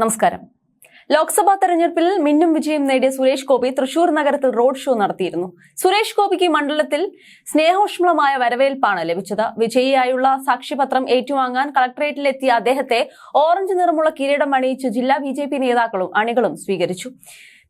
നമസ്കാരം. ലോക്സഭാ തെരഞ്ഞെടുപ്പിൽ മിന്നും വിജയം നേടിയ സുരേഷ് ഗോപി തൃശൂർ നഗരത്തിൽ റോഡ് ഷോ നടത്തിയിരുന്നു. സുരേഷ് ഗോപിക്ക് മണ്ഡലത്തിൽ സ്നേഹോഷ്മളമായ വരവേൽപ്പാണ് ലഭിച്ചത്. വിജയിയായുള്ള സാക്ഷ്യപത്രം ഏറ്റുവാങ്ങാൻ കളക്ടറേറ്റിലെത്തിയ അദ്ദേഹത്തെ ഓറഞ്ച് നിറമുള്ള കിരീടം അണിയിച്ച് ജില്ലാ ബി നേതാക്കളും അണികളും സ്വീകരിച്ചു.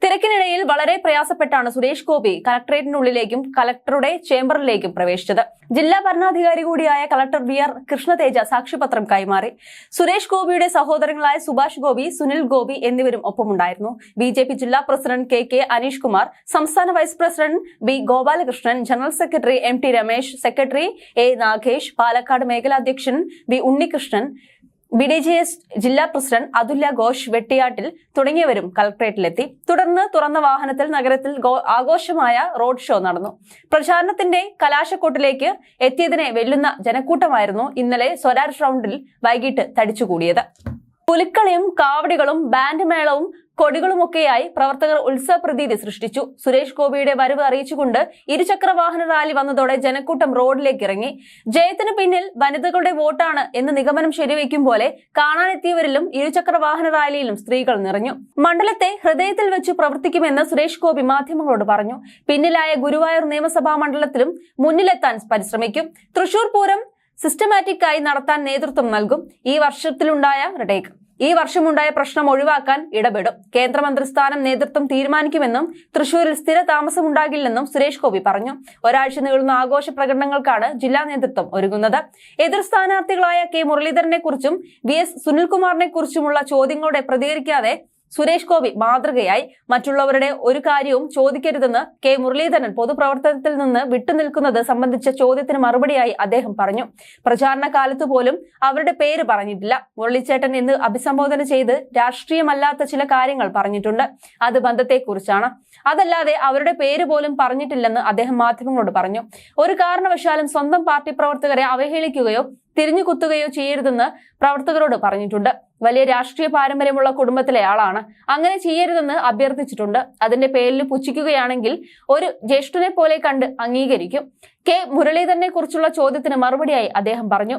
തിരക്കിനിടയിൽ വളരെ പ്രയാസപ്പെട്ടാണ് സുരേഷ് ഗോപി കലക്ടറേറ്റിനുള്ളിലേക്കും കലക്ടറുടെ ചേംബറിലേക്കും പ്രവേശിച്ചത്. ജില്ലാ ഭരണാധികാരി കൂടിയായ കലക്ടർ വി ആർ കൃഷ്ണതേജ സാക്ഷ്യപത്രം കൈമാറി. സുരേഷ് ഗോപിയുടെ സഹോദരങ്ങളായ സുഭാഷ് ഗോപി സുനിൽ ഗോപി എന്നിവരും ഒപ്പമുണ്ടായിരുന്നു. ബി ജെ പി ജില്ലാ president K K Aneesh Kumar സംസ്ഥാന vice president B Gopalakrishnan general secretary M T Ramesh secretary A Nagesh Palakkad മേഖലാധ്യക്ഷൻ B Unnikrishnan B D J S ജില്ലാ പ്രസിഡന്റ് അതുല്യ ഘോഷ് വെട്ടിയാട്ടിൽ തുടങ്ങിയവരും കളക്ട്രേറ്റിലെത്തി തുടർന്ന് തുറന്ന വാഹനത്തിൽ നഗരത്തിൽ ആഘോഷമായ റോഡ് ഷോ നടന്നു. പ്രചാരണത്തിന്റെ കലാശക്കൂട്ടിലേക്ക് എത്തിയതിനെ വെല്ലുന്ന ജനക്കൂട്ടമായിരുന്നു ഇന്നലെ സ്വരാജ് റൗണ്ടിൽ വൈകിട്ട് തടിച്ചുകൂടിയത്. പുലിക്കളിയും കാവടികളും ബാൻഡ് മേളവും കൊടികളുമൊക്കെയായി പ്രവർത്തകർ ഉത്സവ പ്രതീതി സൃഷ്ടിച്ചു. സുരേഷ് ഗോപിയുടെ വരവ് അറിയിച്ചുകൊണ്ട് ഇരുചക്ര വാഹന റാലി വന്നതോടെ ജനക്കൂട്ടം റോഡിലേക്ക് ഇറങ്ങി ജയത്തിന് പിന്നിൽ വനിതകളുടെ വോട്ടാണ് എന്ന് നിഗമനം ശരിവയ്ക്കും പോലെ കാണാനെത്തിയവരിലും ഇരുചക്ര വാഹന റാലിയിലും സ്ത്രീകൾ നിറഞ്ഞു. മണ്ഡലത്തെ ഹൃദയത്തിൽ വെച്ച് പ്രവർത്തിക്കുമെന്ന് സുരേഷ് ഗോപി മാധ്യമങ്ങളോട് പറഞ്ഞു. പിന്നിലായ ഗുരുവായൂർ നിയമസഭാ മണ്ഡലത്തിലും മുന്നിലെത്താൻ പരിശ്രമിക്കും. തൃശൂർ പൂരം സിസ്റ്റമാറ്റിക്കായി നടത്താൻ നേതൃത്വം നൽകും. ഈ വർഷത്തിലുണ്ടായ റിടേക്ക്. ഈ വർഷമുണ്ടായ പ്രശ്നം ഒഴിവാക്കാൻ ഇടപെടും. കേന്ദ്രമന്ത്രിസ്ഥാനം നേതൃത്വം തീരുമാനിക്കുമെന്നും തൃശൂരിൽ സ്ഥിര താമസമുണ്ടാകില്ലെന്നും സുരേഷ് ഗോപി പറഞ്ഞു. ഒരാഴ്ച നീളുന്ന ആഘോഷ പ്രകടനങ്ങൾക്കാണ് ജില്ലാ നേതൃത്വം ഒരുങ്ങുന്നത്. എതിർ സ്ഥാനാർത്ഥികളായ കെ മുരളീധരനെ കുറിച്ചും വി എസ് സുനിൽകുമാറിനെ കുറിച്ചുമുള്ള ചോദ്യങ്ങളോടെ പ്രതികരിക്കാതെ സുരേഷ് ഗോപി മാതൃകയായി മറ്റുള്ളവരുടെ ഒരു കാര്യവും ചോദിക്കരുതെന്ന് കെ മുരളീധരൻ പൊതുപ്രവർത്തനത്തിൽ നിന്ന് വിട്ടുനിൽക്കുന്നത് സംബന്ധിച്ച ചോദ്യത്തിന് മറുപടിയായി അദ്ദേഹം പറഞ്ഞു. പ്രചാരണ കാലത്ത് പോലും അവരുടെ പേര് പറഞ്ഞിട്ടില്ല. മുരളിച്ചേട്ടൻ എന്ന് അഭിസംബോധന ചെയ്ത് രാഷ്ട്രീയമല്ലാത്ത ചില കാര്യങ്ങൾ പറഞ്ഞിട്ടുണ്ട്. അത് ബന്ധത്തെക്കുറിച്ചാണ്. അതല്ലാതെ അവരുടെ പേര് പോലും പറഞ്ഞിട്ടില്ലെന്ന് അദ്ദേഹം മാധ്യമങ്ങളോട് പറഞ്ഞു. ഒരു കാരണവശാലും സ്വന്തം പാർട്ടി പ്രവർത്തകരെ അവഹേളിക്കുകയോ തിരിഞ്ഞു കുത്തുകയോ ചെയ്യരുതെന്ന് പ്രവർത്തകരോട് പറഞ്ഞിട്ടുണ്ട്. വലിയ രാഷ്ട്രീയ പാരമ്പര്യമുള്ള കുടുംബത്തിലെ ആളാണ്. അങ്ങനെ ചെയ്യരുതെന്ന് അഭ്യർത്ഥിച്ചിട്ടുണ്ട്. അതിന്റെ പേരിൽ പുച്ഛിക്കുകയാണെങ്കിൽ ഒരു ജ്യേഷ്ഠനെ പോലെ കണ്ട് അംഗീകരിക്കും. കെ മുരളീധരനെ കുറിച്ചുള്ള ചോദ്യത്തിന് മറുപടിയായി അദ്ദേഹം പറഞ്ഞു.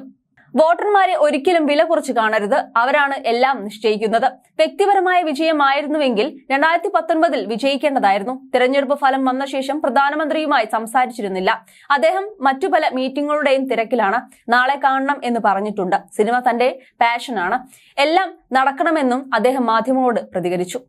വോട്ടർമാരെ ഒരിക്കലും വില കുറച്ച് കാണരുത്. അവരാണ് എല്ലാം നിശ്ചയിക്കുന്നത്. വ്യക്തിപരമായ വിജയമായിരുന്നുവെങ്കിൽ രണ്ടായിരത്തി പത്തൊൻപതിൽ വിജയിക്കേണ്ടതായിരുന്നു. തിരഞ്ഞെടുപ്പ് ഫലം വന്ന ശേഷം പ്രധാനമന്ത്രിയുമായി സംസാരിച്ചിരുന്നില്ല. അദ്ദേഹം മറ്റു പല മീറ്റിങ്ങുകളുടെയും തിരക്കിലാണ്. നാളെ കാണണം എന്ന് പറഞ്ഞിട്ടുണ്ട്. സിനിമ തന്റെ പാഷനാണ്. എല്ലാം നടക്കണമെന്നും അദ്ദേഹം മാധ്യമങ്ങളോട് പ്രതികരിച്ചു.